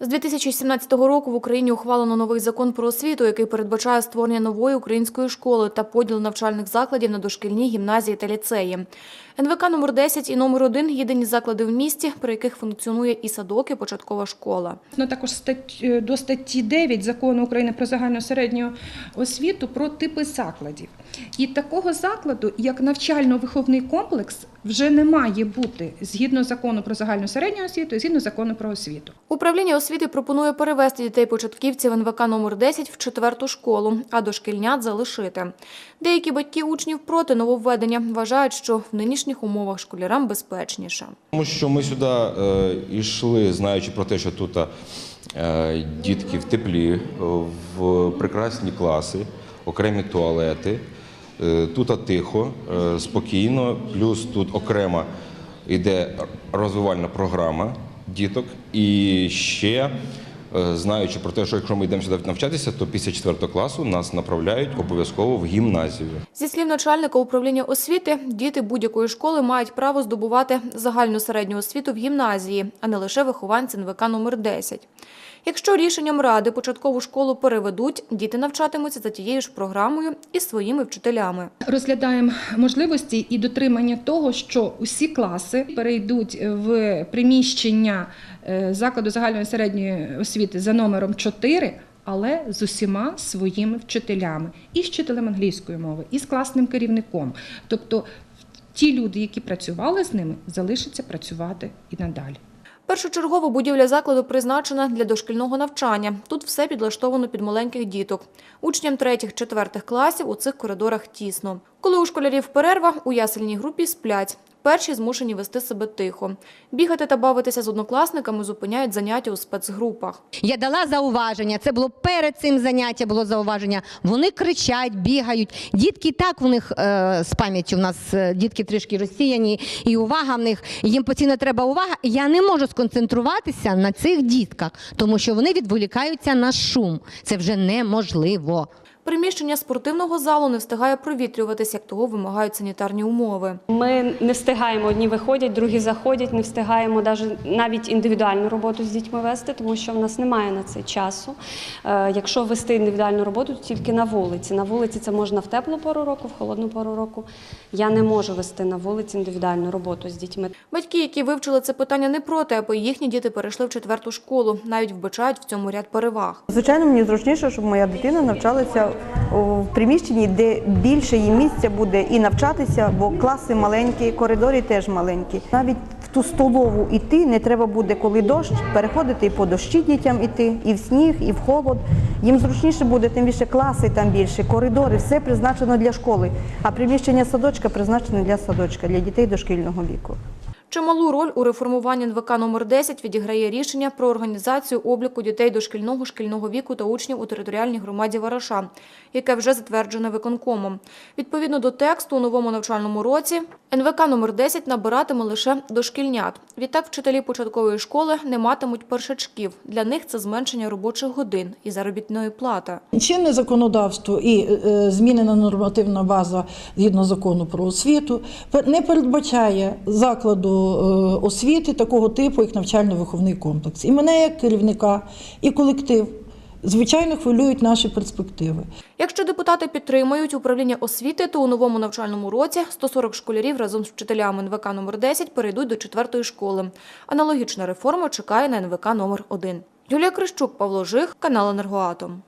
З 2017 року в Україні ухвалено новий закон про освіту, який передбачає створення нової української школи та поділ навчальних закладів на дошкільні, гімназії та ліцеї. НВК номер 10 і номер 1 – єдині заклади в місті, при яких функціонує і садок, і початкова школа. Ну, також е, до статті 9 закону України про загальну середню освіту про типи закладів. І такого закладу, як навчально-виховний комплекс, вже не має бути згідно закону про загальну середню освіту і згідно закону про освіту. Управління освіти пропонує перевести дітей-початківців НВК номер 10 в четверту школу, а дошкільнят залишити. Деякі батьки учнів проти нововведення вважають, що в нинішніх умовах школярам безпечніше. Тому що ми сюди е, йшли, знаючи про те, що тут е, дітки в теплі, в прекрасні класи, окремі туалети. Е, тут тихо, е, спокійно, плюс тут окрема йде розвивальна програма діток. І ще е, знаючи про те, що якщо ми йдемо сюди навчатися, то після 4 класу нас направляють обов'язково в гімназію. Зі слів начальника управління освіти, діти будь-якої школи мають право здобувати загальну середню освіту в гімназії, а не лише вихованці НВК номер 10. Якщо рішенням ради початкову школу переведуть, діти навчатимуться за тією ж програмою і своїми вчителями. Розглядаємо можливості і дотримання того, що усі класи перейдуть в приміщення е, закладу загальної середньої освіти за номером 4, але з усіма своїми вчителями, і з вчителем англійської мови, і з класним керівником. Тобто ті люди, які працювали з ними, залишаться працювати і надалі. Першочергово будівля закладу призначена для дошкільного навчання. Тут все підлаштовано під маленьких діток. Учням третіх-четвертих класів у цих коридорах тісно. Коли у школярів перерва, у ясельній групі сплять. Перші змушені вести себе тихо. Бігати та бавитися з однокласниками зупиняють заняття у спецгрупах. Я дала зауваження. Це було перед цим заняття, було зауваження. Вони кричать, бігають. Дітки так у них е, з пам'яттю. У нас е, дітки трішки розсіяні, і увага в них. Їм постійно треба увага. Я не можу сконцентруватися на цих дітках, тому що вони відволікаються на шум. Це вже неможливо. Приміщення спортивного залу не встигає провітрюватися, як того вимагають санітарні умови. Ми не встигаємо, одні виходять, другі заходять, не встигаємо навіть індивідуальну роботу з дітьми вести, тому що в нас немає на це часу. Е, Якщо вести індивідуальну роботу, то тільки на вулиці. На вулиці це можна в теплу пору року, в холодну пору року. Я не можу вести на вулиці індивідуальну роботу з дітьми. Батьки, які вивчили це питання не проти, аби їхні діти перейшли в четверту школу, навіть вбачають в цьому ряд переваг. Звичайно, мені зручніше, щоб моя дитина навчалася в приміщенні, де більше їй місця буде і навчатися, бо класи маленькі, коридори теж маленькі. Навіть в ту столову йти не треба буде, коли дощ, переходити і по дощі дітям іти, і в сніг, і в холод. Їм зручніше буде, тим більше класи там більше, коридори, все призначено для школи. А приміщення садочка призначене для садочка, для дітей дошкільного віку. Чималу роль у реформуванні НВК номер 10 відіграє рішення про організацію обліку дітей дошкільного шкільного віку та учнів у територіальній громаді Вараша, яке вже затверджене виконкомом. Відповідно до тексту у новому навчальному році НВК номер 10 набиратиме лише дошкільнят. Відтак вчителі початкової школи не матимуть першачків. Для них це зменшення робочих годин і заробітної плати. Чинне законодавство і е, змінена нормативна база згідно закону про освіту не передбачає закладу е, освіти такого типу, як навчально-виховний комплекс. І мене як керівника, і колектив звичайно хвилюють наші перспективи. Якщо депутати підтримують управління освіти, то у новому навчальному році 140 школярів разом з вчителями НВК номер 10 перейдуть до четвертої школи. Аналогічна реформа чекає на НВК номер 1. Юлія Крищук, Павло Жих, канал Енергоатом.